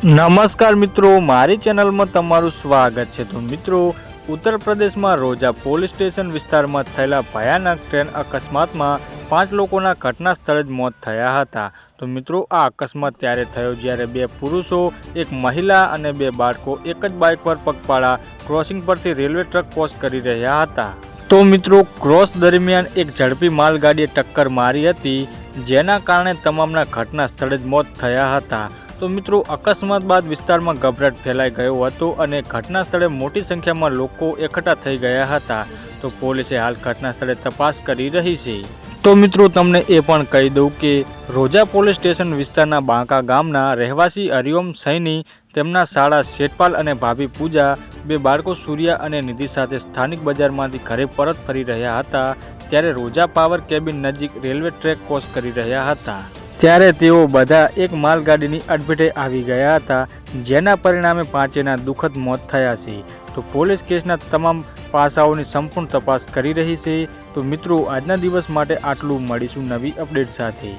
નમસ્કાર મિત્રો, મારી ચેનલમાં તમારું સ્વાગત છે. તો મિત્રો, ઉત્તર પ્રદેશમાં રોજા પોલીસ સ્ટેશન વિસ્તારમાં થયેલા ભયાનક ટ્રેન અકસ્માતમાં પાંચ લોકોના ઘટના સ્થળે જ મોત થયા હતા. તો મિત્રો, આ અકસ્માત ત્યારે થયો જ્યારે બે પુરુષો, એક મહિલા અને બે બાળકો એક જ બાઇક પર પગપાળા ક્રોસિંગ પરથી રેલવે ટ્રક ક્રોસ કરી રહ્યા હતા. તો મિત્રો, ક્રોસ દરમિયાન એક ઝડપી માલગાડીએ ટક્કર મારી હતી, જેના કારણે તમામના ઘટના સ્થળે જ મોત થયા હતા. તો મિત્રો, અકસ્માત બાદ વિસ્તારમાં ગભરાટ ફેલાઈ ગયો હતો અને ઘટના સ્થળે મોટી સંખ્યામાં લોકો એકઠા થઈ ગયા હતા. તો પોલીસે હાલ ઘટના સ્થળે તપાસ કરી રહી છે. તો મિત્રો, તમને એ પણ કહી દઉં કે રોજા પોલીસ સ્ટેશન વિસ્તારના બાંકા ગામના રહેવાસી હરિઓમ સૈની, તેમના શાળા શેઠપાલ અને ભાભી પૂજા, બે બાળકો સૂર્યા અને નિધિ સાથે સ્થાનિક બજારમાંથી ઘરે પરત ફરી રહ્યા હતા, ત્યારે રોજા પાવર કેબિન નજીક રેલવે ટ્રેક ક્રોસ કરી રહ્યા હતા. ત્યારે તેઓ બધા એક માલગાડીની અડફેટે આવી ગયા હતા, જેના પરિણામે પાંચેના દુઃખદ મોત થયા છે. તો પોલીસ કેસના તમામ પાસાઓની સંપૂર્ણ તપાસ કરી રહી છે. તો મિત્રો, આજના દિવસ માટે આટલું. મળીશું નવી અપડેટ સાથે.